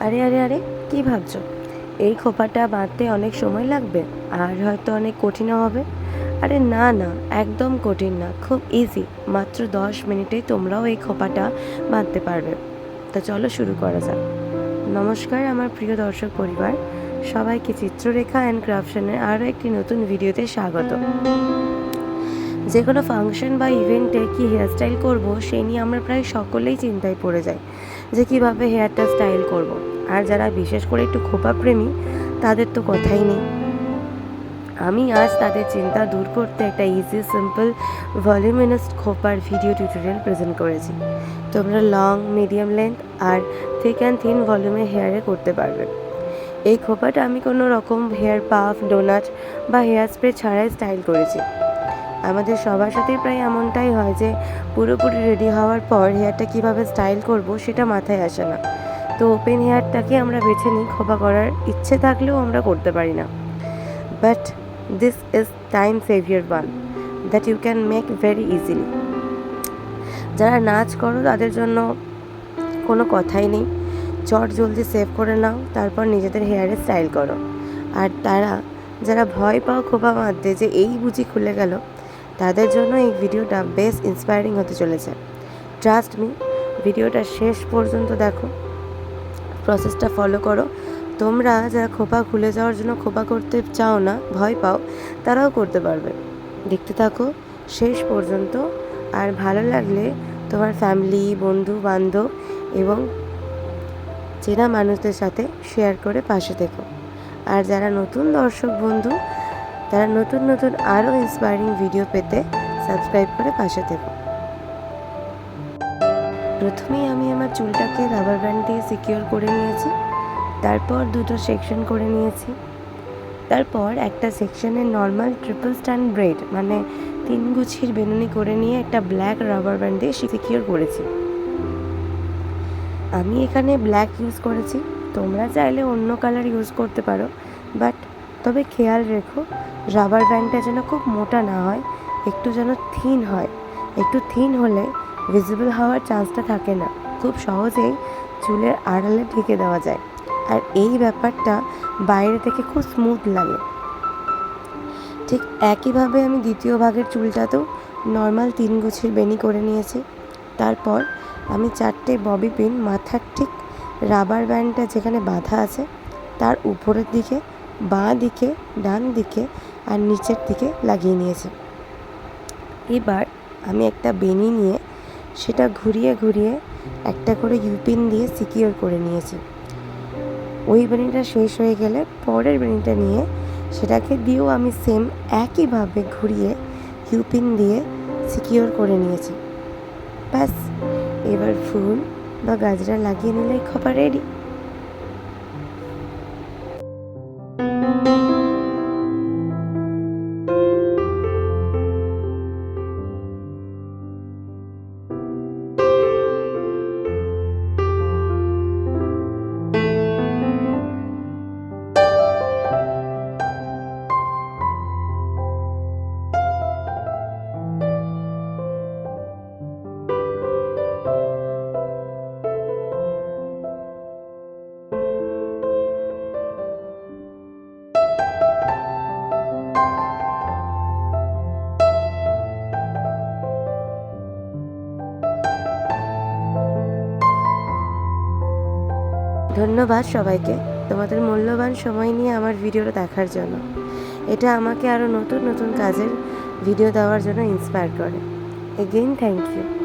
আরে আরে আরে, কি ভাবছ? এই খোপাটা বাঁধতে অনেক সময় লাগবে, আর হয়তো অনেক কঠিনও হবে। আরে, না না, একদম কঠিন না, খুব ইজি মাত্র দশ মিনিটে তোমরাও এই খোপাটা বাঁধতে পারবে। তা চলো শুরু করা যাক। নমস্কার, আমার প্রিয় দর্শক পরিবার। সবাইকে চিত্ররেখা অ্যান্ড ক্রাফশনের আরও একটি নতুন ভিডিওতে স্বাগত। যে কোনো ফাংশন বা ইভেন্টে কি হেয়ারস্টাইল করব সেই নিয়ে আমরা প্রায় সকলেই চিন্তায় পড়ে যাই। যে কীভাবে হেয়ারটা স্টাইল করব। আর যারা বিশেষ করে একটু খোপা প্রেমী, তাদের তো কথাই নেই। আমি আজ তাদের চিন্তা দূর করতে একটা ইজি সিম্পল ভলিউমিনাস খোপার ভিডিও টিউটোরিয়াল প্রেজেন্ট করেছি। তোমরা লং মিডিয়াম লেন্থ আর থিক অ্যান্ড থিন ভলিউমে হেয়ারে করতে পারবে। এই খোপাটা আমি কোনো রকম হেয়ার পাফ ডোনাট বা হেয়ার স্প্রে ছাড়াই স্টাইল করেছি। আমাদের সবার সাথেই প্রায় এমনটাই হয় যে পুরোপুরি রেডি হওয়ার পর হেয়ারটা কীভাবে স্টাইল করব সেটা মাথায় আসে না। তো ওপেন হেয়ারটাকে আমরা বেছে নিই, খোপা করার ইচ্ছে থাকলেও আমরা করতে পারি না। But this is time saviour one that you can make very easily যারা নাচ করো, তাদের জন্য কোনো কথাই নেই। চট জলদি সেভ করে নাও, তারপর নিজেদের হেয়ারে স্টাইল করো। আর তারা, যারা ভয় পাও খোপা মারতে যে এই বুঝি খুলে গেল তাদের জন্য এই ভিডিওটা বেশ ইন্সপায়ারিং হতে চলেছে। ট্রাস্ট মি ভিডিওটা শেষ পর্যন্ত দেখো। প্রসেসটা ফলো করো। তোমরা যারা খোপা খুলে যাওয়ার জন্য খোপা করতে চাও না, ভয় পাও, তারাও করতে পারবে। দেখতে থাকো, শেষ পর্যন্ত। আর ভালো লাগলে তোমার ফ্যামিলি বন্ধু, বান্ধব এবং চেনা মানুষদের সাথে শেয়ার করে পাশে থেকো। আর যারা নতুন দর্শক, বন্ধু তারা নতুন নতুন আরও ইন্সপায়ারিং ভিডিও পেতে সাবস্ক্রাইব করে পাশে থেকো। প্রথমেই আমি আমার চুলটাকে রাবার ব্যান্ড দিয়ে সিকিওর করে নিয়েছি, তারপর দুটো সেকশন করে নিয়েছি, তারপর একটা সেকশনে নর্মাল ট্রিপল স্ট্যান্ড ব্রেড মানে তিন গুছির বেনুনি করে নিয়ে একটা ব্ল্যাক রাবার ব্যান্ড দিয়ে সিকিওর করেছি। আমি এখানে ব্ল্যাক ইউজ করেছি, তোমরা চাইলে অন্য কালার ইউজ করতে পারো তবে খেয়াল রেখো রাবার ব্যান্ডটা যেন খুব মোটা না হয়, একটু যেন থিন হয়। একটু থিন হলে ভিজিবল হওয়ার চান্সটা থাকে না। খুব সহজেই চুলের আড়ালে ঢেকে দেওয়া যায়। আর এই ব্যাপারটা বাইরে থেকে খুব স্মুথ লাগে। ঠিক একইভাবে আমি দ্বিতীয় ভাগের চুলটাতেও নর্মাল তিন গুছির বেনি করে নিয়েছি। তারপর আমি চারটে ববি পিন মাথার ঠিক রাবার ব্যান্ডটা যেখানে বাঁধা আছে, তার উপরের দিকে বাঁ দিকে, ডান দিকে আর নিচের দিকে লাগিয়ে নিয়েছে। এবার আমি একটা বেনি নিয়ে সেটা ঘুরিয়ে ঘুরিয়ে একটা করে ইউপিন দিয়ে সিকিওর করে নিয়েছি। ওই বেনিটা শেষ হয়ে গেলে পরের বেনিটা নিয়ে সেটাকে দিয়েও আমি সেম একইভাবে ঘুরিয়ে ইউপিন দিয়ে সিকিওর করে নিয়েছি। ব্যাস, এবার ফুল বা গাজরা লাগিয়ে নিলেই খোপা রেডি ধন্যবাদ সবাইকে তোমাদের মূল্যবান সময় নিয়ে আমার ভিডিওটা দেখার জন্য। এটা আমাকে আরও নতুন নতুন কাজের ভিডিও দেওয়ার জন্য ইন্সপায়ার করে। Again thank you